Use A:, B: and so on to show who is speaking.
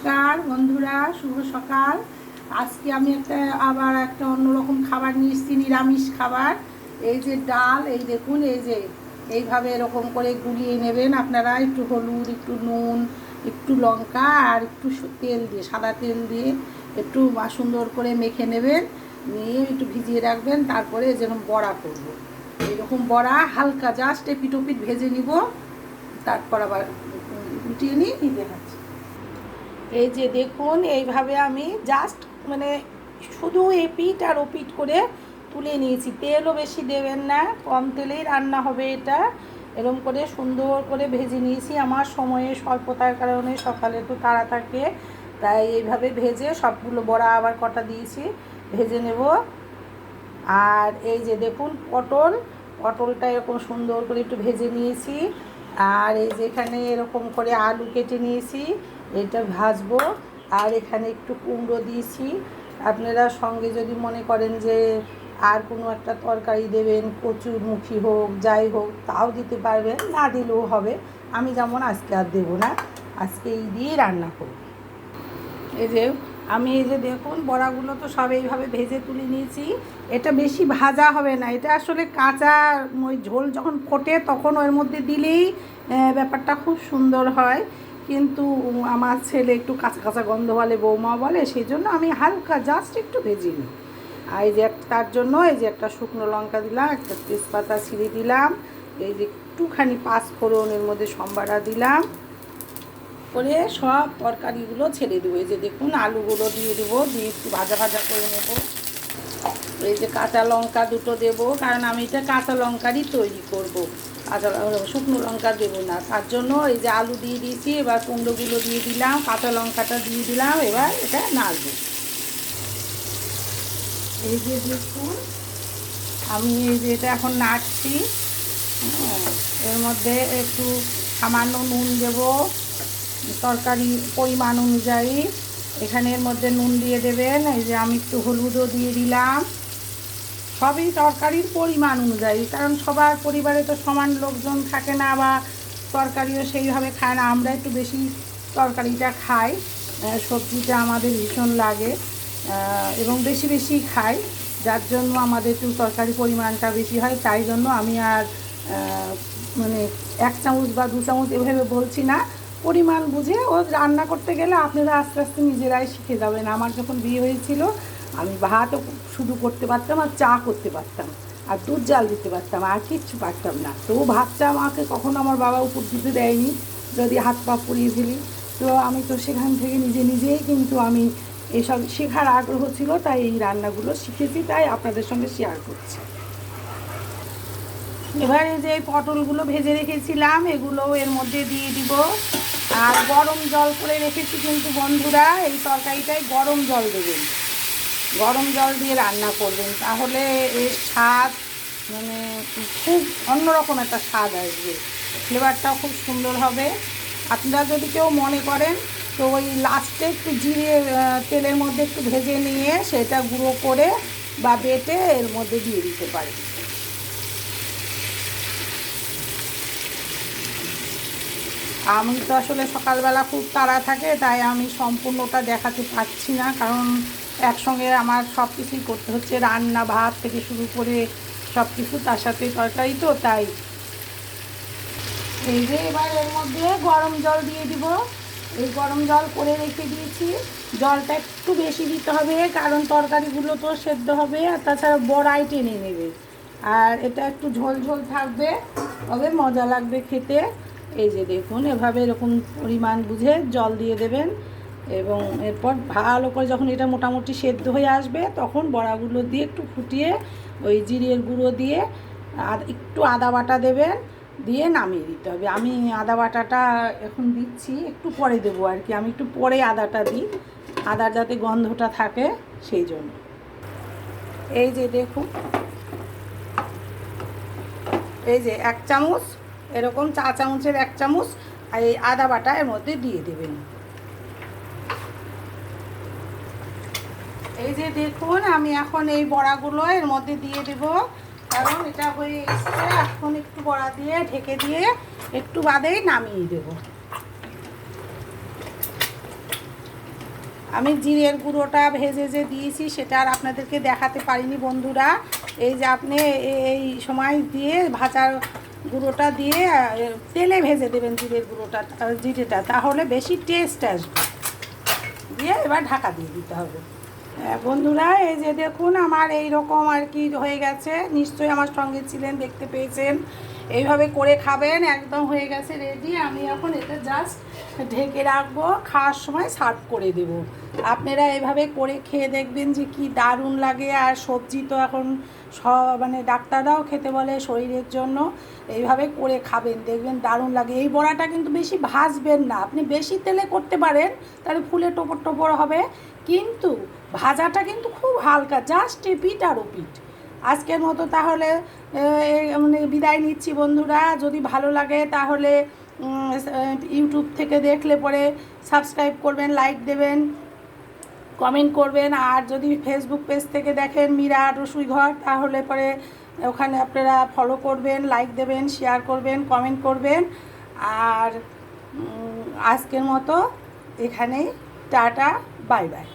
A: নমস্কার, বন্ধুরা, শুভ সকাল। আজকে আমি একটা, আবার একটা অন্যরকম খাবার নিয়ে এসেছি, নিরামিষ খাবার। এই যে ডাল, এই দেখুন, এই যে এইভাবে এরকম করে গুলিয়ে নেবেন আপনারা, একটু হলুদ, একটু নুন, একটু লঙ্কা, আর একটু তেল দিয়ে, সাদা তেল দিয়ে একটু সুন্দর করে মেখে নেবেন। নিয়ে একটু ভিজিয়ে রাখবেন, তারপরে যেরকম বড়া করব। এরকম বড়া হালকা, জাস্ট এপিটোপিট ভেজে নিব, তারপর আবার উঠিয়ে নিয়ে দেখাচ্ছি। এই যে দেখুন, এইভাবে আমি জাস্ট মানে শুধু এপিট আর ওপিট করে তুলে নিয়েছি। তেলও বেশি দেবেন না, কম তেলেই রান্না হবে এটা। এরকম করে সুন্দর করে ভেজে নিয়েছি। আমার সময়ে স্বল্পতার কারণে সকালে তো তাড়া থাকে, তাই এইভাবে ভেজে সবগুলো বড়া আবার কটা দিয়েছি, ভেজে নেব। আর এই যে দেখুন, পটল, পটলটা এরকম সুন্দর করে একটু ভেজে নিয়েছি। আর এই যে এখানে এরকম করে আলু কেটে নিয়েছি, এটা ভাজবো। আর এখানে একটু কুমড়ো দিয়েছি। আপনারা সঙ্গে যদি মনে করেন যে আর কোনো একটা তরকারি দেবেন, কচুরমুখী হোক, যাই হোক, তাও দিতে পারবেন, না দিলেও হবে। আমি যেমন আজকে আর দেবো না, আজকে এই দিয়েই রান্না করব। এই যে আমি এই যে দেখুন, বড়াগুলো তো সব এইভাবে ভেজে তুলে নিয়েছি। এটা বেশি ভাজা হবে না। এটা আসলে কাঁচা ওই ঝোল যখন ফোটে তখন ওর মধ্যে দিলেই ব্যাপারটা খুব সুন্দর হয়। কিন্তু আমার ছেলে একটু কাঁচা কাঁচা গন্ধ বলে বৌমা বলে, সেই জন্য আমি হালকা জাস্ট একটু ভেজে নিই। আর এই যে তার জন্য এই যে একটা শুকনো লঙ্কা দিলাম, একটা তেজপাতা ছিঁড়ে দিলাম, এই যে একটুখানি পাঁচ ফোড়নের মধ্যে সম্বারা দিলাম। করে সব তরকারিগুলো ছেড়ে দেবো। এই যে দেখুন, আলুগুলো দিয়ে দেবো, দিয়ে একটু ভাজা ভাজা করে নেব। এই যে কাঁচা লঙ্কা দুটো দেবো, কারণ আমি এটা কাঁচা লঙ্কারই তৈরি করব। কাঁচা শুকনো লঙ্কা দেবো না। তার জন্য এই যে আলু দিয়ে দিয়েছি, এবার কুমড়োগুলো দিয়ে দিলাম, কাঁচা লঙ্কাটা দিয়ে দিলাম, এবার এটা নাড়বো। এই যে দেখুন, আমি এই যে এটা এখন নাড়ছি। এর মধ্যে একটু সামান্য নুন দেবো। তরকারি পরিমাণ অনুযায়ী। এখানের মধ্যে নুন দিয়ে দেবেন, এই যে আমি একটু হলুদও দিয়ে দিলাম। সবই তরকারির পরিমাণ অনুযায়ী, কারণ সবার পরিবারে তো সমান লোকজন থাকে না বা তরকারিও সেইভাবে খায় না। আমরা একটু বেশি তরকারিটা খাই সবজিটা আমাদের ভীষণ লাগে এবং বেশি বেশি খাই। যার জন্য আমাদের একটু তরকারি পরিমাণটা বেশি হয়, তাই জন্য আমি আর মানে এক চামচ বা দু চামচ এভাবে বলছি না। পরিমাণ বুঝে ও রান্না করতে গেলে আপনারা আস্তে আস্তে নিজেরাই শিখে যাবেন। আমার যখন বিয়ে হয়েছিল, আমি ভাতও শুধু করতে পারতাম আর চা করতে পারতাম আর দুধ জাল দিতে পারতাম আর কিচ্ছু পারতাম না। তো ভাতটা আমাকে কখনো আমার বাবা উপর দিতে দেয়নি, যদি হাত পা পুড়িয়ে ফেলি তো আমি তো সেখান থেকে নিজে নিজেই কিন্তু আমি এসব শেখার আগ্রহ ছিল, তাই এই রান্নাগুলো শিখেছি, তাই আপনাদের সঙ্গে শেয়ার করছি। এবার যে পটলগুলো ভেজে রেখেছিলাম, এগুলো এর মধ্যে দিয়ে দিব। আর গরম জল করে রেখেছি কিন্তু বন্ধুরা, এই তরকারিটায় গরম জল দেবেন। গরম জল দিয়ে রান্না করবেন, তাহলে এর স্বাদ মানে খুব অন্যরকম একটা স্বাদ আসবে। ফ্লেভারটাও খুব সুন্দর হবে। আপনারা যদি কেউ মনে করেন, তো ওই লাস্টে একটু জিরে তেলের মধ্যে একটু ভেজে নিয়ে সেটা গুঁড়ো করে বা বেটে এর মধ্যে দিয়ে দিতে পারেন। আমি তো আসলে সকালবেলা খুব তাড়া থাকে, তাই আমি সম্পূর্ণটা দেখাতে পারছি না। কারণ একসঙ্গে আমার সব কিছুই করতে হচ্ছে, রান্না, ভাত থেকে শুরু করে সব কিছু তার সাথে তরকারি তো, তাই। এই যে এবার এর মধ্যে গরম জল দিয়ে দিব। এই গরম জল করে রেখে দিয়েছি। জলটা একটু বেশি দিতে হবে, কারণ তরকারিগুলো তো সেদ্ধ হবে, আর তাছাড়া বড়াই টেনে নেবে। আর এটা একটু ঝোল ঝোল থাকবে, তবে মজা লাগবে খেতে। এই যে দেখুন, এভাবে এরকম পরিমাণ বুঝে জল দিয়ে দেবেন এবং এরপর ভালো করে যখন এটা মোটামুটি সেদ্ধ হয়ে আসবে, তখন বড়াগুলো দিয়ে একটু ফুটিয়ে ওই জিরের গুঁড়ো দিয়ে একটু আদা বাটা দেবেন, দিয়ে নামিয়ে দিতে হবে। আমি আদা বাটাটা এখন দিচ্ছি, একটু পরে দেবো আর কি। আমি একটু পরে আদাটা দিই, আদার যাতে গন্ধটা থাকে সেই জন্য। এই যে দেখুন, এই যে এক চামচ এরকম চা চামচের এক চামচ আর এই আদা বাটা এর মধ্যে দিয়ে দেবেন। এই যে দেখুন, আমি এখন এই বড়াগুলো এর মধ্যে দিয়ে দেব। কারণ এটা হয়ে এসছে, এখন একটু বড়া দিয়ে ঢেকে দিয়ে একটু বাদেই নামিয়ে দেব। আমি জিরের গুঁড়োটা ভেজে যে দিয়েছি, সেটা আর আপনাদেরকে দেখাতে পারিনি বন্ধুরা। এই যে আপনি এই সময় দিয়ে ভাজার গুঁড়োটা দিয়ে তেলে ভেজে দেবেন জিরের গুঁড়োটা জিরেটা, তাহলে বেশি টেস্ট আসবে। দিয়ে এবার ঢাকা দিয়ে দিতে হবে। বন্ধুরা, এই যে দেখুন, আমার এই রকম আর কি হয়ে গেছে। নিশ্চয়ই আমার সঙ্গে ছিলেন, দেখতে পেয়েছেন। এইভাবে করে খাবেন, একদম হয়ে গেছে রেডি আমি এখন এটা জাস্ট ঢেকে রাখব, খাওয়ার সময় সার্ভ করে দেব। আপনারা এভাবে করে খেয়ে দেখবেন যে কি দারুণ লাগে। আর সবজি তো এখন সব মানে ডাক্তাররাও খেতে বলে শরীরের জন্য। এইভাবে করে খাবেন, দেখবেন দারুণ লাগে। এই বড়াটা কিন্তু বেশি ভাজবেন না। আপনি বেশি তেলে করতে পারেন, তাহলে ফুলে টোপর টোপর হবে। কিন্তু ভাজাটা কিন্তু খুব হালকা জাস্ট পিঠ আর পিঠ। আজকের মতো তাহলে মানে বিদায় নিচ্ছি বন্ধুরা। যদি ভালো লাগে তাহলে ইউটিউব থেকে দেখলে পরে সাবস্ক্রাইব করবেন, লাইক দেবেন, কমেন্ট করবেন। আর যদি ফেসবুক পেজ থেকে দেখেন মীরা রসুই ঘর, তাহলে পরে ওখানে আপনারা ফলো করবেন লাইক দেবেন শেয়ার করবেন কমেন্ট করবেন। আর আজকের মতো এখানেই, টাটা বাই বাই